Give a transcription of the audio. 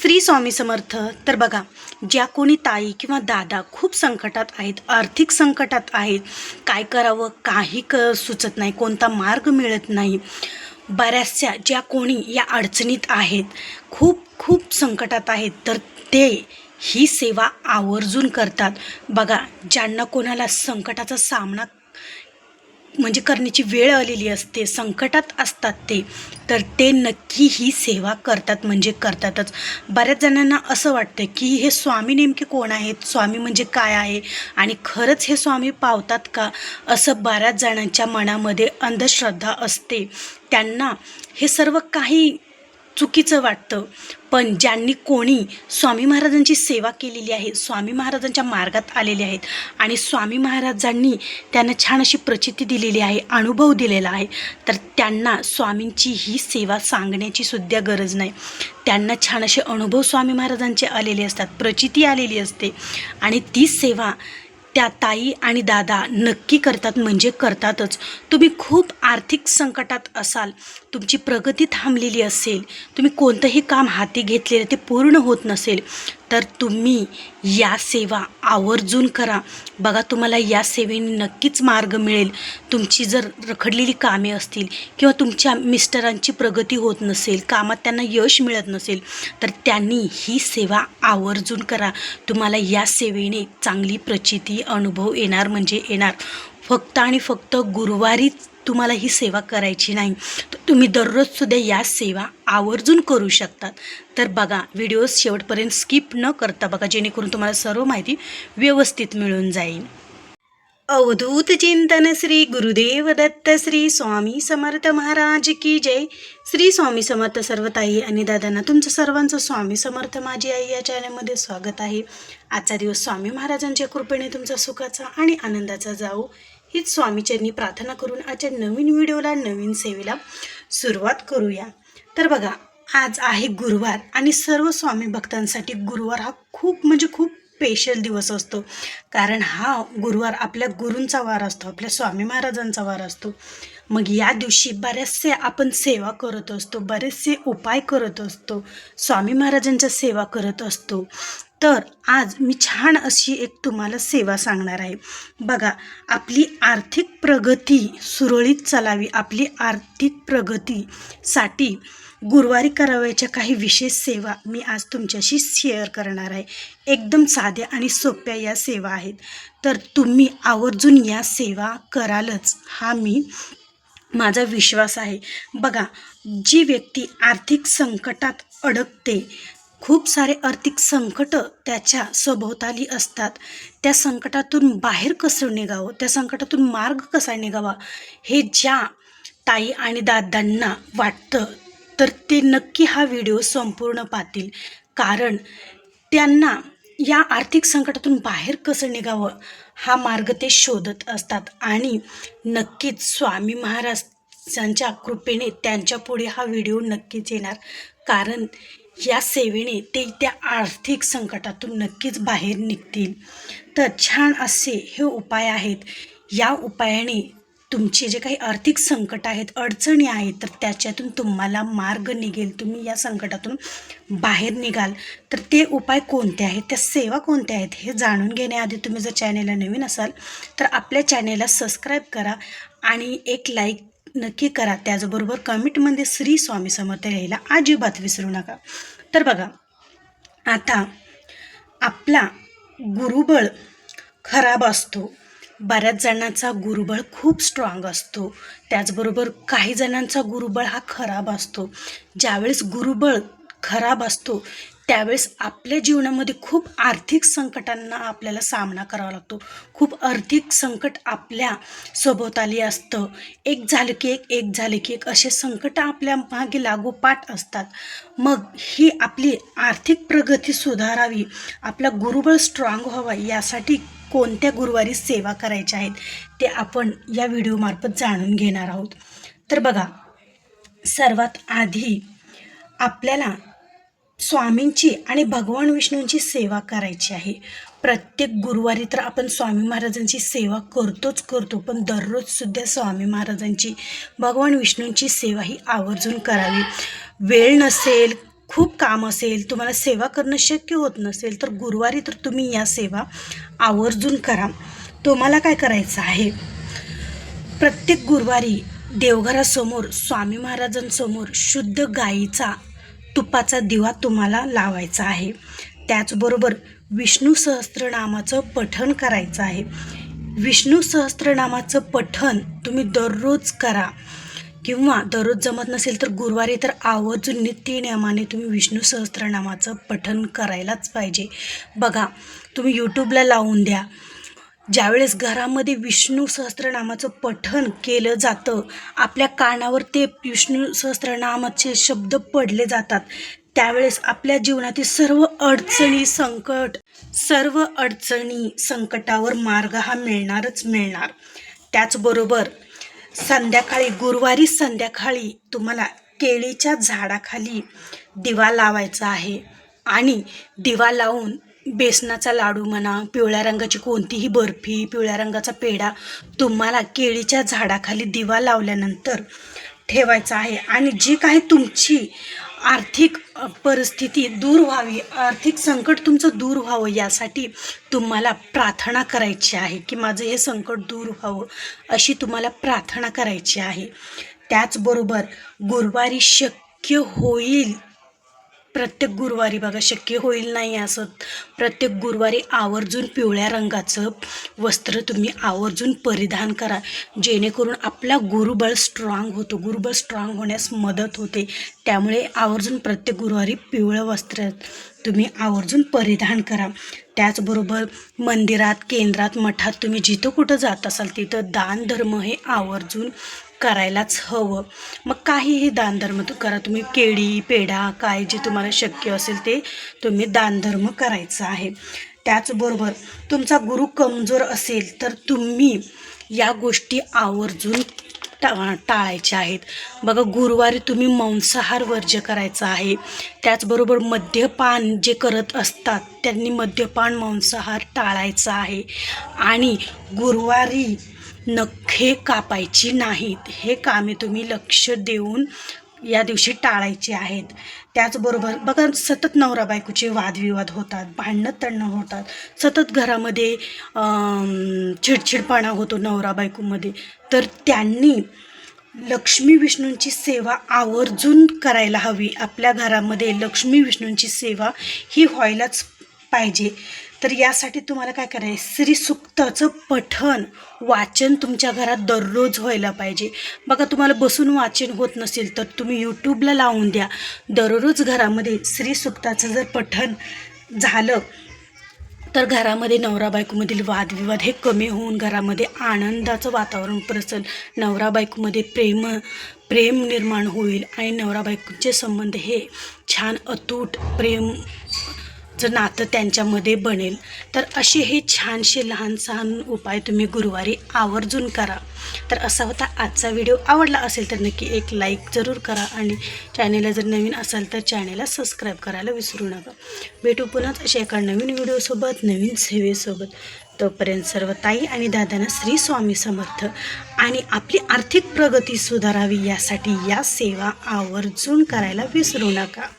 श्री स्वामी समर्थ तर बघा ज्या कोणी ताई किंवा दादा खूप संकटात आहेत आर्थिक संकटात आहेत काय करावं काही क सुचत नाही कोणता मार्ग मिळत नाही बऱ्याचशा ज्या कोणी या अडचणीत आहेत खूप खूप संकटात आहेत तर ते ही सेवा आवर्जून करतात. बघा ज्यांना कोणाला संकटाचा सामना म्हणजे करण्याची वेळ आलेली असते संकटात असतात ते. तर ते नक्की ही सेवा करतात म्हणजे करतातच. बऱ्याच जणांना असं वाटतं की हे स्वामी नेमके कोण आहेत? स्वामी म्हणजे काय आहे? आणि खरंच हे स्वामी पावतात का? असं बऱ्याच जणांच्या मनामध्ये अंधश्रद्धा असते. त्यांना हे सर्व काही चुकीचं वाटतं. पण ज्यांनी कोणी स्वामी महाराजांची सेवा केलेली आहे स्वामी महाराजांच्या मार्गात आलेले आहेत आणि स्वामी महाराजांनी त्यांना छान अशी प्रचिती दिलेली आहे अनुभव दिलेला आहे तर त्यांना स्वामींची ही सेवा सांगण्याची सुद्धा गरज नाही. त्यांना छान असे अनुभव स्वामी महाराजांचे आलेले असतात प्रचिती आलेली असते आणि ती सेवा त्या ताई आणि दादा नक्की करतात म्हणजे करतातच. तुम्ही खूप आर्थिक संकटात असाल तुमची प्रगती थांबलेली असेल तुम्ही कोणतंही काम हाती घेतलेलं ते पूर्ण होत नसेल तर तुम्ही या सेवा आवर्जून करा. बघा तुम्हाला या सेवेने नक्कीच मार्ग मिळेल. तुमची जर रखडलेली कामे असतील किंवा तुमच्या मिस्टरांची प्रगती होत नसेल कामात त्यांना यश मिळत नसेल तर त्यांनी ही सेवा आवर्जून करा. तुम्हाला या सेवेने चांगली प्रचिती अनुभव येणार म्हणजे येणार. फक्त आणि फक्त गुरुवारीच तुम्हाला ही सेवा करायची नाही तर तुम्ही दररोजसुद्धा या सेवा आवर्जून करू शकतात. तर बघा व्हिडिओ शेवटपर्यंत स्किप न करता बघा जेणेकरून तुम्हाला सर्व माहिती व्यवस्थित मिळून जाईल. अवधूत चिंतन श्री गुरुदेव दत्त श्री स्वामी समर्थ महाराज की जय. श्री स्वामी समर्थ सर्व ताई आणि दादांना तुमचं सर्वांचं स्वामी समर्थ माझी आई या चॅनलमध्ये स्वागत आहे. आजचा दिवस स्वामी महाराजांच्या कृपेने तुमचा सुखाचा आणि आनंदाचा जाऊ हीच स्वामीचरणी प्रार्थना करून आजच्या नवीन व्हिडिओला नवीन सेवेला सुरुवात करूया. तर बघा आज आहे गुरुवार आणि सर्व स्वामी भक्तांसाठी गुरुवार हा खूप म्हणजे खूप स्पेशल दिवस असतो. कारण हा गुरुवार आपल्या गुरूंचा वार असतो आपल्या स्वामी महाराजांचा वार असतो. मग या दिवशी बरेचसे आपण सेवा करत असतो बरेचसे उपाय करत असतो स्वामी महाराजांच्या सेवा करत असतो. तर आज मी छान अशी एक तुम्हाला सेवा सांगणार आहे. बघा आपली आर्थिक प्रगती सुरळीत चालावी आपली आर्थिक प्रगतीसाठी गुरुवारी करावयाच्या काही विशेष सेवा मी आज तुमच्याशी शेअर करणार आहे. एकदम साध्या आणि सोप्या या सेवा आहेत. तर तुम्ही आवर्जून या सेवा करालच हा मी माझा विश्वास आहे. बघा जी व्यक्ती आर्थिक संकटात अडकते खूप सारे आर्थिक संकट त्याच्या सभोवताली असतात. त्या संकटातून बाहेर कसं निघावं? त्या संकटातून मार्ग कसा निघावा? हे ज्या ताई आणि दादांना वाटतं तर ते नक्की हा व्हिडिओ संपूर्ण पाहतील. कारण त्यांना या आर्थिक संकटातून बाहेर कसं निघावं हा मार्ग ते शोधत असतात. आणि नक्कीच स्वामी महाराजांच्या कृपेने त्यांच्या पुढे हा व्हिडिओ नक्कीच येणार. कारण या सेवेने ते त्या आर्थिक संकटातून नक्कीच बाहेर निघतील. तर छान असे हे उपाय आहेत. या उपायाने तुमचे जे काही आर्थिक संकट आहेत अडचणी आहेत तर त्याच्यातून तुम्हाला मार्ग निघेल. तुम्ही या संकटातून बाहेर निघाल. तर ते उपाय कोणते आहेत? त्या सेवा कोणत्या आहेत? हे जाणून घेण्याआधी तुम्ही जर चॅनेलला नवीन असाल तर आपल्या चॅनेलला सबस्क्राईब करा आणि एक लाईक नक्की करा. त्याचबरोबर कमेंटमध्ये श्री स्वामी समर्थ लिहायला अजिबात विसरू नका. तर बघा आता आपला गुरुबळ खराब असतो. बऱ्याच जणांचा गुरुबळ खूप स्ट्रॉंग असतो. त्याचबरोबर काही जणांचा गुरुबळ हा खराब असतो. ज्यावेळेस गुरुबळ खराब असतो त्यावेळेस आपल्या जीवनामध्ये खूप आर्थिक संकटांना आपल्याला सामना करावा लागतो. खूप आर्थिक संकट आपल्या सभोवताली असतं. एक झालं की एक एक झाले की एक असे संकट आपल्या मागे लागोपाठ असतात. मग ही आपली आर्थिक प्रगती सुधारावी आपला गुरुबळ स्ट्रॉंग व्हावा यासाठी कोणत्या गुरुवारी सेवा करायच्या आहेत ते आपण या व्हिडिओमार्फत जाणून घेणार आहोत. तर बघा सर्वात आधी आपल्याला स्वामींची आणि भगवान विष्णूंची सेवा करायची आहे. प्रत्येक गुरुवारी तर आपण स्वामी महाराजांची सेवा करतोच करतो पण दररोजसुद्धा स्वामी महाराजांची भगवान विष्णूंची सेवा ही आवर्जून करावी. वेळ नसेल खूप काम असेल तुम्हाला सेवा करणं शक्य होत नसेल तर गुरुवारी तर तुम्ही या सेवा आवर्जून करा. तुम्हाला काय करायचं आहे? प्रत्येक गुरुवारी देवघरासमोर स्वामी महाराजांसमोर शुद्ध गाईचा तुपाचा दिवा तुम्हाला लावायचा आहे. त्याचबरोबर विष्णू सहस्त्रनामाचं पठण करायचं आहे. विष्णू सहस्त्रनामाचं पठण तुम्ही दररोज करा. किंवा दररोज जमत नसेल तर गुरुवारी तर आवर्जून नित्यनियमाने तुम्ही विष्णू सहस्त्रनामाचं पठण करायलाच पाहिजे. बघा तुम्ही यूट्यूबला लावून द्या. ज्यावेळेस घरामध्ये विष्णू सहस्त्रनामाचं पठण केलं जातं आपल्या कानावर ते विष्णू सहस्त्रनामाचे शब्द पडले जातात. त्यावेळेस आपल्या जीवनातील सर्व अडचणी संकट सर्व अडचणी संकटावर मार्ग हा मिळणारच मिळणार. त्याचबरोबर संध्याकाळी गुरुवारी संध्याकाळी तुम्हाला केळीच्या झाडाखाली दिवा लावायचा आहे. आणि दिवा लावून बेसनाचा लाडू म्हणा पिवळ्या रंगाची कोणतीही बर्फी पिवळ्या रंगाचा पेढा तुम्हाला केळीच्या झाडाखाली दिवा लावल्यानंतर ठेवायचा आहे. आणि जी काही तुमची आर्थिक परिस्थिती दूर व्हावी आर्थिक संकट तुमचं दूर व्हावं यासाठी तुम्हाला प्रार्थना करायची आहे की माझं हे संकट दूर व्हावं अशी तुम्हाला प्रार्थना करायची आहे. त्याचबरोबर गुरुवारी शक्य होईल प्रत्येक गुरुवारी बघा शक्य होईल नाही असं. प्रत्येक गुरुवारी आवर्जून पिवळ्या रंगाचं वस्त्र तुम्ही आवर्जून परिधान करा. जेणेकरून आपला गुरुबळ स्ट्रॉंग होतो. गुरुबळ स्ट्रॉंग होण्यास मदत होते. त्यामुळे आवर्जून प्रत्येक गुरुवारी पिवळं वस्त्र तुम्ही आवर्जून परिधान करा. त्याचबरोबर मंदिरात केंद्रात मठात तुम्ही जिथं कुठं जात असाल तिथं दान धर्म हे आवर्जून करायलाच हवं. मग काहीही दानधर्म तू करा. तुम्ही केळी पेढा काय जे तुम्हाला शक्य असेल ते तुम्ही दानधर्म करायचं आहे. त्याचबरोबर तुमचा गुरु कमजोर असेल तर तुम्ही या गोष्टी आवर्जून टा टाळायच्या आहेत. बघा गुरुवारी तुम्ही मांसाहार वर्ज्य करायचा आहे. त्याचबरोबर मद्यपान जे करत असतात त्यांनी मद्यपान मांसाहार टाळायचा आहे. आणि गुरुवारी नखे कापायची नाहीत. हे कामे तुम्ही लक्ष देऊन या दिवशी टाळायचे आहेत. त्याचबरोबर बघा सतत नवरा बायकोचे वादविवाद होतात भांडणं तणणं होतात. सतत घरामध्ये चिडचिडपणा होतो नवरा बायकोमध्ये. तर त्यांनी लक्ष्मी विष्णूंची सेवा आवर्जून करायला हवी. आपल्या घरामध्ये लक्ष्मी विष्णूंची सेवा ही व्हायलाच पाहिजे. तर यासाठी तुम्हाला काय करायचं श्री सुक्ताचं पठन वाचन तुमच्या घरात दररोज व्हायला पाहिजे. बघा तुम्हाला बसून वाचन होत नसेल तर तुम्ही यूट्यूबला लावून द्या. दररोज घरामध्ये श्री सुक्ताचं जर पठन झालं तर घरामध्ये नवरा बायकोमधील वादविवाद हे कमी होऊन घरामध्ये आनंदाचं वातावरण प्रसल नवरा बायकोमध्ये प्रेम प्रेम निर्माण होईल आणि नवरा बायकोचे संबंध हे छान अतूट प्रेम चं नातं त्यांच्यामध्ये बनेल. तर असे हे छानसे लहान सहान उपाय तुम्ही गुरुवारी आवर्जून करा. तर असा होता आजचा व्हिडिओ. आवडला असेल तर नक्की एक लाईक जरूर करा आणि चॅनेलला जर नवीन असाल तर चॅनेलला सबस्क्राईब करायला विसरू नका. भेटू पुन्हाच अशा एका नवीन व्हिडिओसोबत नवीन सेवेसोबत तोपर्यंत सर्व ताई आणि दादांना श्री स्वामी समर्थ आणि आपली आर्थिक प्रगती सुधारावी यासाठी या सेवा आवर्जून करायला विसरू नका.